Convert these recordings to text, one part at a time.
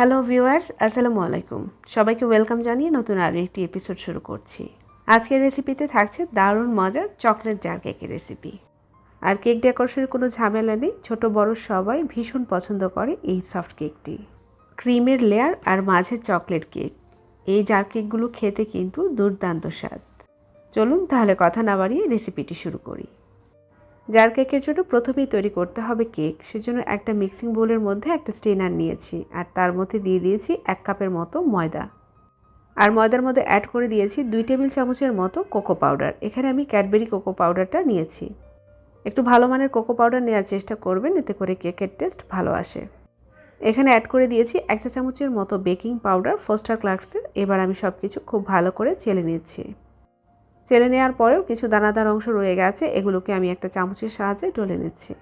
Hello viewers, আসসালামু আলাইকুম। সবাইকে ওয়েলকাম জানিয়ে নতুন আরও একটি এপিসোড শুরু করছি। আজকের রেসিপিতে থাকছে দারুণ মজার চকলেট জার কেকের রেসিপি আর কেক ডেকোরেশনের কোনো ঝামেলা নেই, ছোট বড় সবাই ভীষণ পছন্দ করে এই সফট কেকটি ক্রিমের লেয়ার আর মাঝে চকলেট কেক এই জার কেকগুলো খেতে কিন্তু দুর্দান্ত স্বাদ। চলুন তাহলে কথা না বাড়িয়ে রেসিপিটি শুরু করি। জার কেকের জন্য প্রথমেই তৈরি করতে হবে কেক, সেজন্য একটা মিক্সিং বোলের মধ্যে একটা স্টেনার নিয়েছি, আর তার মধ্যে দিয়ে দিয়েছি এক কাপের মতো ময়দা। আর ময়দার মধ্যে অ্যাড করে দিয়েছি দুই টেবিল চামচের মতো কোকো পাউডার এখানে আমি ক্যাডবেরি কোকো পাউডারটা নিয়েছি। একটু ভালো মানের কোকো পাউডার নেওয়ার চেষ্টা করবেন, এতে করে কেকের টেস্ট ভালো আসে। এখানে অ্যাড করে দিয়েছি এক চা চামচের মতো বেকিং পাউডার ফোস্টার ক্লাক্সের এবার আমি সব কিছু খুব ভালো করে চেলে নিচ্ছি। চেলে নেওয়ার পরেও কিছু দানাদার অংশ রয়ে গেছে, এগুলোকে আমি একটা চামচের সাহায্যে ডলে নিচ্ছি।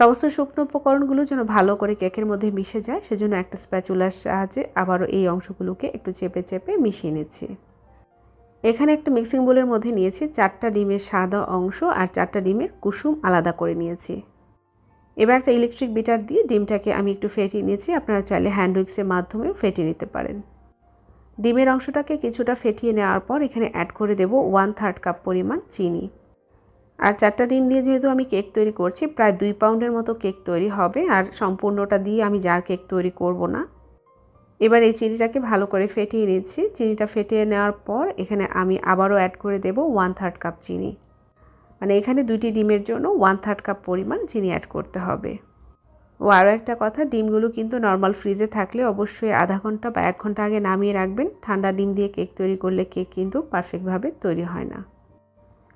সমস্ত শুকনো উপকরণগুলো যেন ভালো করে কেকের মধ্যে মিশে যায়, সেজন্য একটা স্প্যাচুলার সাহায্যে আবারও এই অংশগুলোকে একটু চেপে চেপে মিশিয়ে নিচ্ছি। এখানে একটা মিক্সিং বোলের মধ্যে নিয়েছি চারটা ডিমের সাদা অংশ আর চারটা ডিমের কুসুম আলাদা করে নিয়েছি। এবার একটা ইলেকট্রিক বিটার দিয়ে ডিমটাকে আমি একটু ফেটিয়ে নিয়েছি, আপনারা চাইলে হ্যান্ড উইক্সের মাধ্যমেও ফেটিয়ে নিতে পারেন। ডিমের অংশটাকে কিছুটা ফেটিয়ে নেওয়ার পর এখানে অ্যাড করে দেব ওয়ান থার্ড কাপ পরিমাণ চিনি। আর চারটা ডিম দিয়ে যেহেতু আমি কেক তৈরি করছি, প্রায় দুই পাউন্ডের মতো কেক তৈরি হবে। আর সম্পূর্ণটা দিয়ে আমি যার কেক তৈরি করব না। এবার এই চিনিটাকে ভালো করে ফেটিয়ে নিচ্ছি। চিনিটা ফেটিয়ে নেওয়ার পর এখানে আমি আবারও অ্যাড করে দেব ওয়ান থার্ড কাপ চিনি। মানে এখানে দুটি ডিমের জন্য ওয়ান থার্ড কাপ পরিমাণ চিনি অ্যাড করতে হবে। ও আরও একটা কথা, ডিমগুলো কিন্তু নর্মাল ফ্রিজে থাকলে অবশ্যই আধা ঘণ্টা বা এক ঘণ্টা আগে নামিয়ে রাখবেন। ঠান্ডা ডিম দিয়ে কেক তৈরি করলে কেক কিন্তু পারফেক্টভাবে তৈরি হয় না।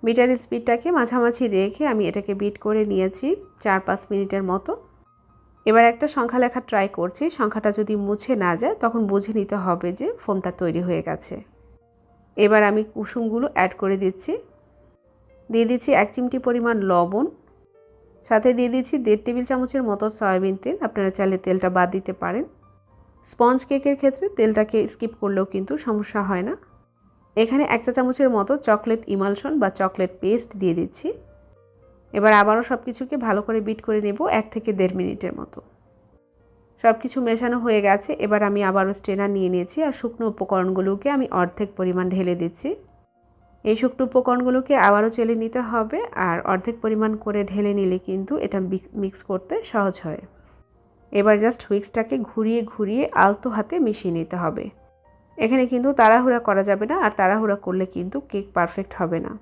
বিটার স্পিডটাকে মাঝামাঝি রেখে আমি এটাকে বিট করে নিয়েছি চার পাঁচ মিনিটের মতো। এবার একটা সংখ্যা লেখা ট্রাই করছি, সংখ্যাটা যদি মুছে না যায়, তখন বুঝে নিতে হবে যে ফোনটা তৈরি হয়ে গেছে। এবার আমি কুসুমগুলো অ্যাড করে দিচ্ছি। দিয়ে দিচ্ছি এক চিমটি পরিমাণ লবণ। সাথে দিয়ে দিচ্ছি দেড় টেবিল চামচের মতো সয়াবিন তেল। আপনারা চাইলে তেলটা বাদ দিতে পারেন। স্পঞ্জ কেকের ক্ষেত্রে তেলটাকে স্কিপ করলেও কিন্তু সমস্যা হয় না। এখানে এক চা চামচের মতো চকলেট ইমালশন বা চকলেট পেস্ট দিয়ে দিচ্ছি। এবার আবারও সব কিছুকে ভালো করে বিট করে নেব এক থেকে দেড় মিনিটের মতো। সব কিছু মেশানো হয়ে গেছে। এবার আমি আবারও স্ট্রেনার নিয়ে নিয়েছি আর শুকনো উপকরণগুলোকে আমি অর্ধেক পরিমাণ ঢেলে দিচ্ছি। এই শুকনো উপকরণগুলোকে আবারও চেলে নিতে হবে আর অর্ধেক পরিমাণ করে ঢেলে নিলে কিন্তু এটা মিক্স করতে সহজ হয়। এবার জাস্ট হুইক্সটাকে ঘুরিয়ে ঘুরিয়ে আলতো হাতে মিশিয়ে নিতে হবে। এখানে কিন্তু তাড়াহুড়া করা যাবে না আর তাড়াহুড়া করলে কিন্তু কেক পারফেক্ট হবে না।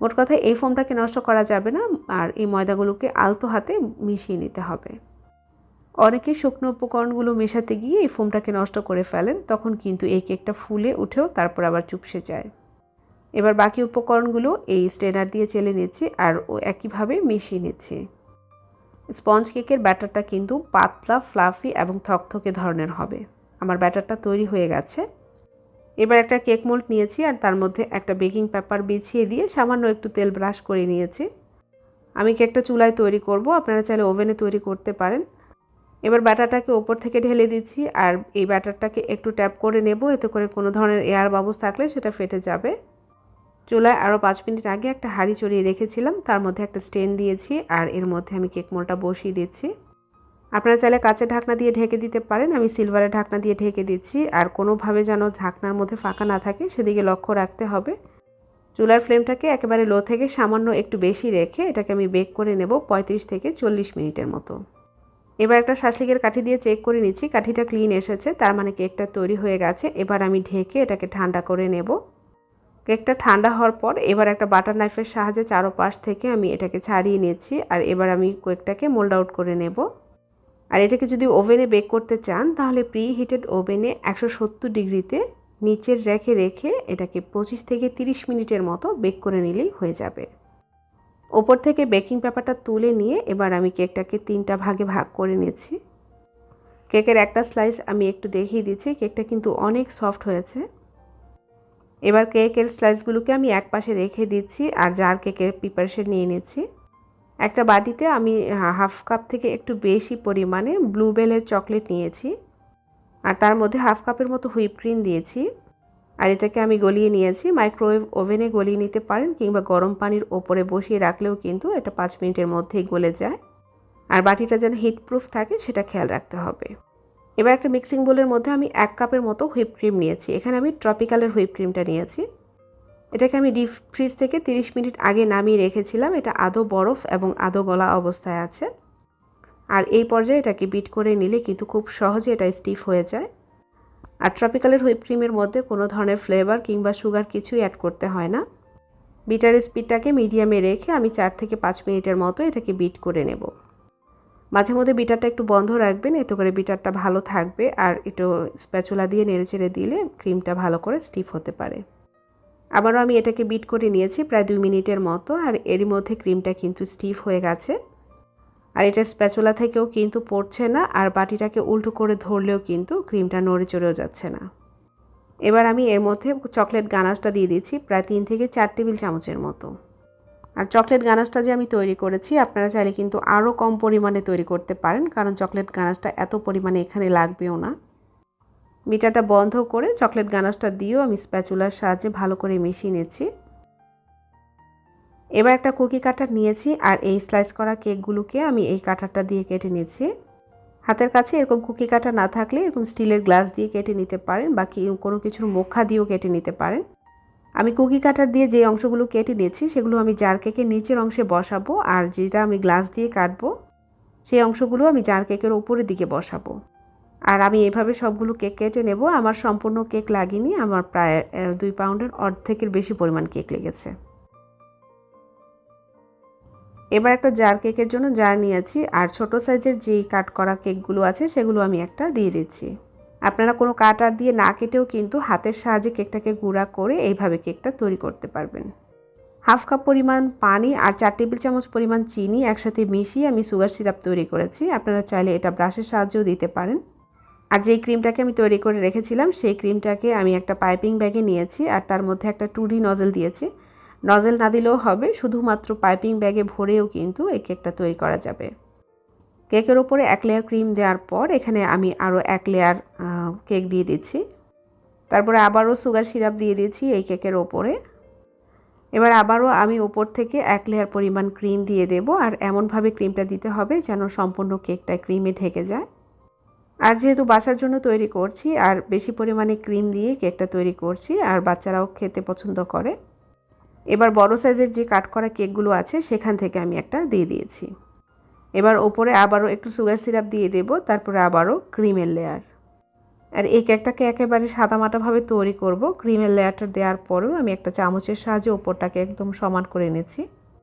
মোট কথা এই ফোমটাকে নষ্ট করা যাবে না আর এই ময়দাগুলোকে আলতো হাতে মিশিয়ে নিতে হবে। অনেকে শুকনো উপকরণগুলো মেশাতে গিয়ে এই ফোমটাকে নষ্ট করে ফেলেন, তখন কিন্তু এই কেকটা ফুলে উঠেও তারপর আবার চুপসে যায়। এবার বাকি উপকরণগুলো এই স্ট্রেনার দিয়ে চেলে নিচ্ছি আর ও একইভাবে মিশিয়ে নিচ্ছি। স্পঞ্জ কেকের ব্যাটারটা কিন্তু পাতলা, ফ্লাফি এবং থকথকে ধরনের হবে। আমার ব্যাটারটা তৈরি হয়ে গেছে। এবার একটা কেক মোল্ড নিয়েছি আর তার মধ্যে একটা বেকিং পেপার বিছিয়ে দিয়ে সামান্য একটু তেল ব্রাশ করে নিয়েছি। আমি কেকটা চুলায় তৈরি করব, আপনারা চাইলে ওভেনে তৈরি করতে পারেন। এবার ব্যাটারটাকে ওপর থেকে ঢেলে দিচ্ছি আর এই ব্যাটারটাকে একটু ট্যাপ করে নেব, এতে করে কোনো ধরনের এয়ার বাবুস থাকলে সেটা ফেটে যাবে। চুলায় আরও পাঁচ মিনিট আগে একটা হাঁড়ি চড়িয়ে রেখেছিলাম, তার মধ্যে একটা স্টেন দিয়েছি আর এর মধ্যে আমি কেক মোলটা বসিয়ে দিচ্ছি। আপনারা চাইলে কাঁচের ঢাকনা দিয়ে ঢেকে দিতে পারেন, আমি সিলভারের ঢাকনা দিয়ে ঢেকে দিচ্ছি আর কোনোভাবে যেন ঢাকনার মধ্যে ফাঁকা না থাকে, সেদিকে লক্ষ্য রাখতে হবে। চুলার ফ্লেমটাকে একেবারে লো থেকে সামান্য একটু বেশি রেখে এটাকে আমি বেক করে নেব পঁয়ত্রিশ থেকে চল্লিশ মিনিটের মতো। এবার একটা শাসলিকের কাঠি দিয়ে চেক করে নিচ্ছি, কাঠিটা ক্লিন এসেছে, তার মানে কেকটা তৈরি হয়ে গেছে, এবার আমি ঢেকে এটাকে ঠান্ডা করে নেব। কেকটা ঠান্ডা হওয়ার পর এবার একটা বাটার নাইফের সাহায্যে চারো পাশ থেকে আমি এটাকে ছাড়িয়ে নিয়েছি আর এবার আমি কেকটাকে মোল্ড আউট করে নেব। আর এটাকে যদি ওভেনে বেক করতে চান, তাহলে প্রি হিটেড ওভেনে একশো সত্তর ডিগ্রিতে নিচের রেখে রেখে এটাকে পঁচিশ থেকে তিরিশ মিনিটের মতো বেক করে নিলেই হয়ে যাবে। ওপর থেকে বেকিং পেপারটা তুলে নিয়ে এবার আমি কেকটাকে তিনটা ভাগে ভাগ করে নিয়েছি। কেকের একটা স্লাইস আমি একটু দেখিয়ে দিচ্ছি, কেকটা কিন্তু অনেক সফট হয়েছে। এবার কেকের স্লাইসগুলোকে আমি এক পাশে রেখে দিচ্ছি আর জার কেকের প্রিপারেশন নিয়ে নিচ্ছি। একটা বাটিতে আমি হাফ কাপ থেকে একটু বেশি পরিমাণে ব্লুবেলের চকলেট নিয়েছি আর তার মধ্যে হাফ কাপের মতো হুইপ ক্রিম দিয়েছি। আর এটাকে আমি গলিয়ে নিয়েছি মাইক্রোওয়েভ ওভেনে গলিয়ে নিতে পারেন কিংবা গরম পানির ওপরে বসিয়ে রাখলেও কিন্তু এটা পাঁচ মিনিটের মধ্যেই গলে যায়। আর বাটিটা যেন হিট প্রুফ থাকে, সেটা খেয়াল রাখতে হবে। এবার একটা মিক্সিং বোলের মধ্যে আমি এক কাপের মতো হুইপ ক্রিম নিয়েছি। এখানে আমি ট্রপিক্যালের হুইপ ক্রিমটা নিয়েছি। এটাকে আমি ডিপ ফ্রিজ থেকে 30 মিনিট আগে নামিয়ে রেখেছিলাম। এটা আদৌ বরফ এবং আদৌ গলা অবস্থায় আছে। আর এই পর্যায়ে এটাকে বিট করে নিলে কিন্তু খুব সহজে এটা স্টিফ হয়ে যায়। আর ট্রপিক্যালের হুইপ ক্রিমের মধ্যে কোনো ধরনের ফ্লেভার কিংবা সুগার কিছুই অ্যাড করতে হয় না। বিটার স্পিডটাকে মিডিয়ামে রেখে আমি চার থেকে পাঁচ মিনিটের মতো এটাকে বিট করে নেব। মাঝে মধ্যে বিটারটা একটু বন্ধ রাখবেন, এতে করে বিটারটা ভালো থাকবে আর একটু স্প্যাচুলা দিয়ে নেড়ে চেড়ে দিলে ক্রিমটা ভালো করে স্টিফ হতে পারে। আবারও আমি এটাকে বিট করে নিয়েছি প্রায় দুই মিনিটের মতো আর এরই মধ্যে ক্রিমটা কিন্তু স্টিফ হয়ে গেছে। আর এটা স্প্যাচুলা থেকেও কিন্তু পড়ছে না আর বাটিটাকে উল্টো করে ধরলেও কিন্তু ক্রিমটা নড়ে চড়েও যাচ্ছে না। এবার আমি এর মধ্যে চকলেট গানাশটা দিয়ে দিচ্ছি প্রায় তিন থেকে চার টেবিল চামচের মতো। আর চকলেট গানাশটা যে আমি তৈরি করেছি, আপনারা চাইলে কিন্তু আরও কম পরিমাণে তৈরি করতে পারেন, কারণ চকলেট গানাশটা এত পরিমাণে এখানে লাগবেও না। মিটারটা বন্ধ করে চকলেট গানাশটা দিয়েও আমি স্প্যাচুলার সাহায্যে ভালো করে মিশিয়ে নিয়েছি এবার একটা কুকি কাটার নিয়েছি, আর এই স্লাইস করা কেকগুলোকে আমি এই কাটারটা দিয়ে কেটে নিয়েছি হাতের কাছে এরকম কুকি কাটা না থাকলে এরকম স্টিলের গ্লাস দিয়ে কেটে নিতে পারেন, বাকি কোনো কিছুর মুখা দিয়েও কেটে নিতে পারেন। আমি কুকি কাটার দিয়ে যে অংশগুলো কেটে নিয়েছি, সেগুলো আমি জার কেকের নিচের অংশে বসাবো আর যেটা আমি গ্লাস দিয়ে কাটবো, সেই অংশগুলো আমি জার কেকের উপরের দিকে বসাবো। আর আমি এভাবে সবগুলো কেক কেটে নেব। আমার সম্পূর্ণ কেক লাগেনি, আমার প্রায় দুই পাউন্ডের অর্ধেকের বেশি পরিমাণ কেক লেগেছে। এবার একটা জার কেকের জন্য জার নিয়েছি, আর ছোট সাইজের যেই কাট করা কেকগুলো আছে, সেগুলো আমি একটা দিয়ে দিচ্ছি। আপনারা কোনো কাটার দিয়ে না কেটেও কিন্তু হাতের সাহায্যে কেকটাকে গুঁড়া করে এইভাবে কেকটা তৈরি করতে পারবেন। হাফ কাপ পরিমাণ পানি আর চার টেবিল চামচ পরিমাণ চিনি একসাথে মিশিয়ে আমি সুগার সিরাপ তৈরি করেছি। আপনারা চাইলে এটা ব্রাশের সাহায্যেও দিতে পারেন। আর যেই ক্রিমটাকে আমি তৈরি করে রেখেছিলাম, সেই ক্রিমটাকে আমি একটা পাইপিং ব্যাগে নিয়েছি আর তার মধ্যে একটা টুডি নজল দিয়েছি। নজেল না দিলেও হবে, শুধুমাত্র পাইপিং ব্যাগে ভরেও কিন্তু এই কেকটা তৈরি করা যাবে। কেকের ওপরে এক লেয়ার ক্রিম দেওয়ার পর এখানে আমি আরও এক লেয়ার কেক দিয়ে দিচ্ছি। তারপরে আবারও সুগার সিরাপ দিয়ে দিচ্ছি এই কেকের ওপরে এবার আবারও আমি ওপর থেকে এক লেয়ার পরিমাণ ক্রিম দিয়ে দেব আর এমনভাবে ক্রিমটা দিতে হবে যেন সম্পূর্ণ কেকটা ক্রিমে ঢেকে যায়। আর যেহেতু বাসার জন্য তৈরি করছি আর বেশি পরিমাণে ক্রিম দিয়ে কেকটা তৈরি করছি আর বাচ্চারাও খেতে পছন্দ করে, এবার বড় সাইজের যে কাট করা কেকগুলো আছে সেখান থেকে আমি একটা দিয়ে দিয়েছি। এবার ওপরে আবারও একটু সুগার সিরাপ দিয়ে দেব, তারপরে আবারও ক্রিমের লেয়ার আর এই কেকটাকে একেবারে সাদামাটাভাবে তৈরি করব। ক্রিমের লেয়ারটা দেওয়ার পরেও আমি একটা চামচের সাহায্যে ওপরটাকে একদম সমান করে নিয়েছি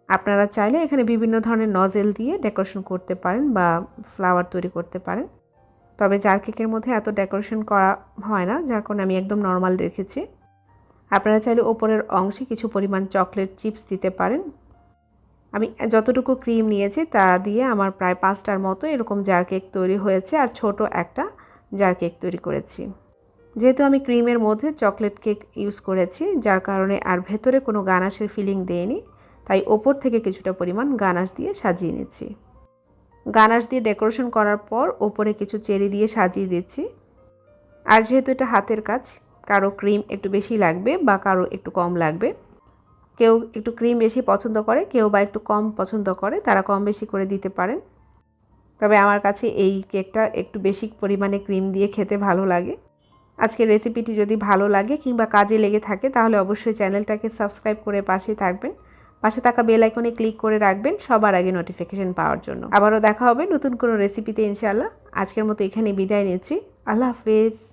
আপনারা চাইলে এখানে বিভিন্ন ধরনের নজেল দিয়ে ডেকোরেশন করতে পারেন বা ফ্লাওয়ার তৈরি করতে পারেন। তবে জার কেকের মধ্যে এত ডেকোরেশন করা হয় না, যার কারণে আমি একদম নর্মাল রেখেছি। আপনারা চাইলে ওপরের অংশে কিছু পরিমাণ চকলেট চিপস দিতে পারেন। আমি যতটুকু ক্রিম নিয়েছি তা দিয়ে আমার প্রায় পাঁচটার মতো এরকম জার কেক তৈরি হয়েছে আর ছোট একটা জার কেক তৈরি করেছি। যেহেতু আমি ক্রিমের মধ্যে চকলেট কেক ইউজ করেছি, যার কারণে আর ভেতরে কোনো গানাশের ফিলিং দেয়নি, তাই ওপর থেকে কিছুটা পরিমাণ গানাশ দিয়ে সাজিয়ে নিচ্ছি। গানাশ দিয়ে ডেকোরেশন করার পর ওপরে কিছু চেরি দিয়ে সাজিয়ে দিচ্ছি। আর যেহেতু এটা হাতের কাজ, কারও ক্রিম একটু বেশি লাগবে বা কারও একটু কম লাগবে কেউ একটু ক্রিম বেশি পছন্দ করে, কেউ বা একটু কম পছন্দ করে, তারা কম বেশি করে দিতে পারেন। তবে আমার কাছে এই কেকটা একটু বেশি পরিমাণে ক্রিম দিয়ে খেতে ভালো লাগে। আজকের রেসিপিটি যদি ভালো লাগে কিংবা কাজে লেগে থাকে, তাহলে অবশ্যই চ্যানেলটাকে সাবস্ক্রাইব করে পাশে থাকবেন। পাশে থাকা বেল আইকনে ক্লিক করে রাখবেন সবার আগে নোটিফিকেশন পাওয়ার জন্য। আবারও দেখা হবে নতুন কোনো রেসিপিতে, ইনশাআল্লাহ। আজকের মতো এখানে বিদায় নিচ্ছি। আল্লাহ হাফেজ।